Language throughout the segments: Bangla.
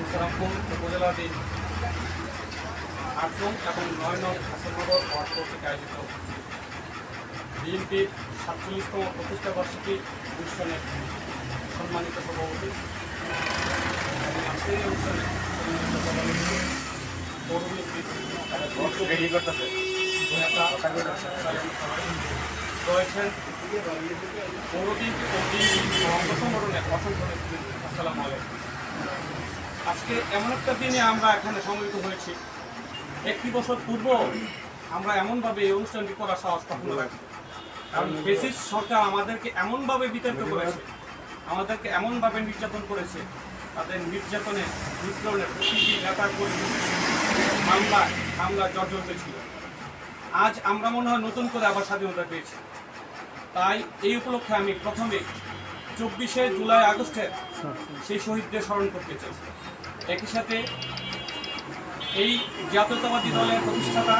রামসারামপুর উপজেলাধীন আট নং এবং নয় নং হাসনগর ওয়ার্ড কর্তৃক আয়োজিত। বিএনপির সাতচল্লিশতম প্রতিষ্ঠা বার্ষিকী অনুষ্ঠানের সম্মানিত সভাপতি আজকের অনুষ্ঠানে রয়েছেন পৌরদ্বীপ ও সংগঠনের অসংখ্য আসসালামু আলাইকুম। আজকে এমন একটা দিনে আমরা এখানে সমবেত হয়েছি। একটি বছর পূর্ব আমরা এমনভাবে এই অনুষ্ঠানটি করার সাহস কখনো রাখি কারণ বেসিস সরকার আমাদেরকে এমনভাবে বিতর্ক করেছে, আমাদেরকে এমনভাবে নির্যাতন করেছে, তাদের নির্যাতনে নিপীড়নের প্রতিটি নেতা কর্মী মামলা হামলা জর্জরিত ছিল। আজ আমরা মনে হয় নতুন করে আবার স্বাধীনতা পেয়েছি। তাই এই উপলক্ষে আমি প্রথমে চব্বিশে জুলাই আগস্টের সেই শহীদদের স্মরণ করতে চাই। একই সাথে এই জাতীয়তাবাদী দলের প্রতিষ্ঠাতা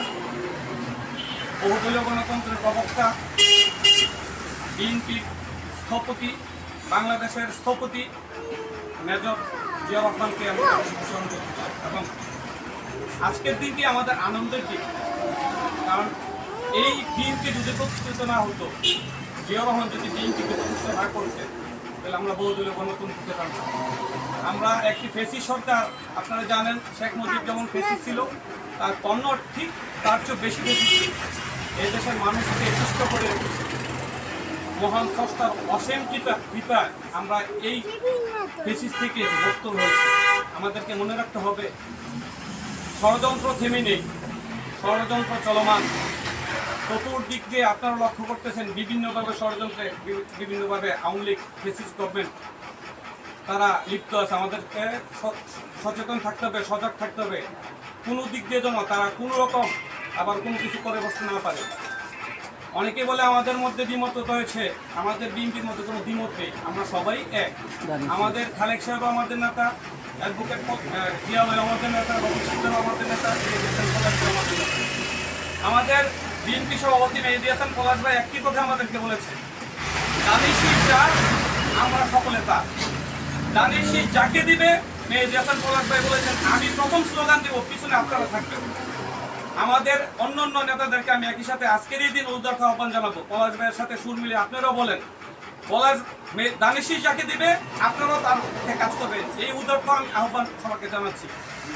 বহুদলীয় গণতন্ত্রের প্রবক্তা, বিএনপির স্থপতি, বাংলাদেশের স্থপতি মেজর জিয়া রহমানকে আমি স্মরণ করতে এবং আজকের দিনটি আমাদের আনন্দের দিন, কারণ এই বিএনপি যদি প্রতিষ্ঠিত না হতো জিয়া রহমান যদি বিএনপিকে প্রতিষ্ঠা না করতেন তাহলে আমরা বহুদলীয় গণতন্ত্র পেতাম না। আমরা একটি ফেসি সরকার আপনারা জানেন, শেখ মুজিব যেমন ফেসি ছিল, তার পণ্য ঠিক তার চেয়ে বেশি বেশি ছিল। এই দেশের মানুষকে সুস্থ করে মহান স্রষ্টার অসীম কৃপা, কৃপায় আমরা এই ফেসিস থেকে মুক্ত হয়েছি। আমাদেরকে মনে রাখতে হবে, ষড়যন্ত্র থেমে নেই, ষড়যন্ত্র চলমান। চতুর্দিক দিয়ে আপনারা লক্ষ্য করতেছেন বিভিন্নভাবে ষড়যন্ত্রে বিভিন্নভাবে আওয়ামী লীগ ফেসিস গভর্নমেন্ট তারা লিপ্ত আছে। আমাদেরকে সচেতন থাকতে হবে সজাগ থাকতে হবে। কোনো দিক দিয়ে যেন তারা কোনো রকম আবার কোনো কিছু করে বসতে না পারে। অনেকে বলে আমাদের মধ্যে দ্বিমত হয়েছে আমাদের বিএনপির মধ্যে কোনো দ্বিমত নেই আমরা সবাই এক। আমাদের খালেক সাহেব আমাদের নেতা অ্যাডভোকেট জিয়া ভাই আমাদের নেতা রবি আমাদের নেতা আমাদের নেতা। আমাদের বিএনপি সভাপতি এডিএসএন পলাশ ভাই একটি কথা আমাদেরকে বলেছে। দানিশি যার আমরা সকলে তার। দানিশি যাকে দিবে এডিএসএন পলাশ ভাই বলেছেন আমি প্রথম স্লোগান দেবো পিছনে আপনারা থাকবেন। আমাদের অন্য অন্য নেতাদেরকে আমি একই সাথে আজকের এই দিন উদ্ধার আহ্বান জানাব। পলাশ ভাইয়ের সাথে সুর মিলে আপনারাও বলেন পলাশ দানিশি যাকে দিবে আপনারাও তার কাজ করবেন। এই উদ্ধার আমি আহ্বান সবাইকে জানাচ্ছি।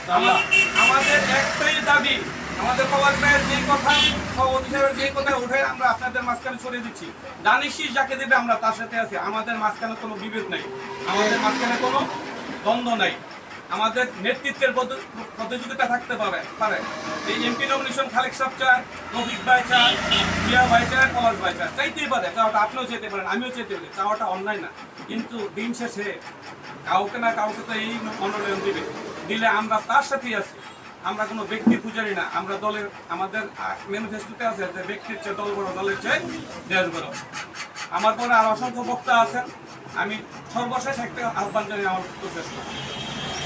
আমা- আমাদের একটাই দাবি আমাদের পলাশ ভাইয়ের যে কথা সাহেবের যে কথা উঠে আমরা আপনাদের মাঝখানে ছড়িয়ে দিচ্ছি। দানিশি যাকে দেবে আমরা তার সাথে আছি। আমাদের মাঝখানে কোনো বিভেদ নেই। আমাদের মাঝখানে কোনো দ্বন্দ্ব নাই। আমাদের নেতৃত্বের প্রতিযোগিতা থাকতে পারে পারে। এই এমপি নমিনেশন খালেক সাহেব চায়, রফিক ভাই চায়, জিয়া ভাই চায়, পলাশ ভাই চায়। চাইতেই পারে। চাওয়াটা আপনিও চাইতে পারেন, আমিও চাইতে পারি। চাওয়াটা অন্যায় না। কিন্তু দিন শেষে কাউকে না কাউকে তো এই মনোনয়ন দিবে। দিলে আমরা তার সাথেই আছি। আমরা কোনো ব্যক্তি পূজারি না, আমরা দলের, আমাদের ম্যানিফেস্টোতে আছে যে ব্যক্তির চেয়ে দল বড়, দলের চেয়ে দেশ বড়। আমার পরে আর অসংখ্য বক্তা আছেন, আমি সর্বশেষ একটা আহ্বান জানিয়ে আমার শেষ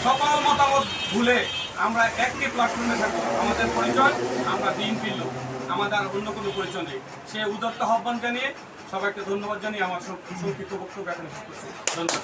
সকল মতামত ভুলে আমরা একটি প্ল্যাটফর্মে থাকব আমাদের পরিচয়, আমরা দিন লোক, আমাদের আর অন্য কোনো পরিচয় নেই। সে উদত্ত আহ্বান জানিয়ে সবাইকে ধন্যবাদ জানিয়ে আমার সংক্ষিপ্ত বক্তব্য এখানে ধন্যবাদ।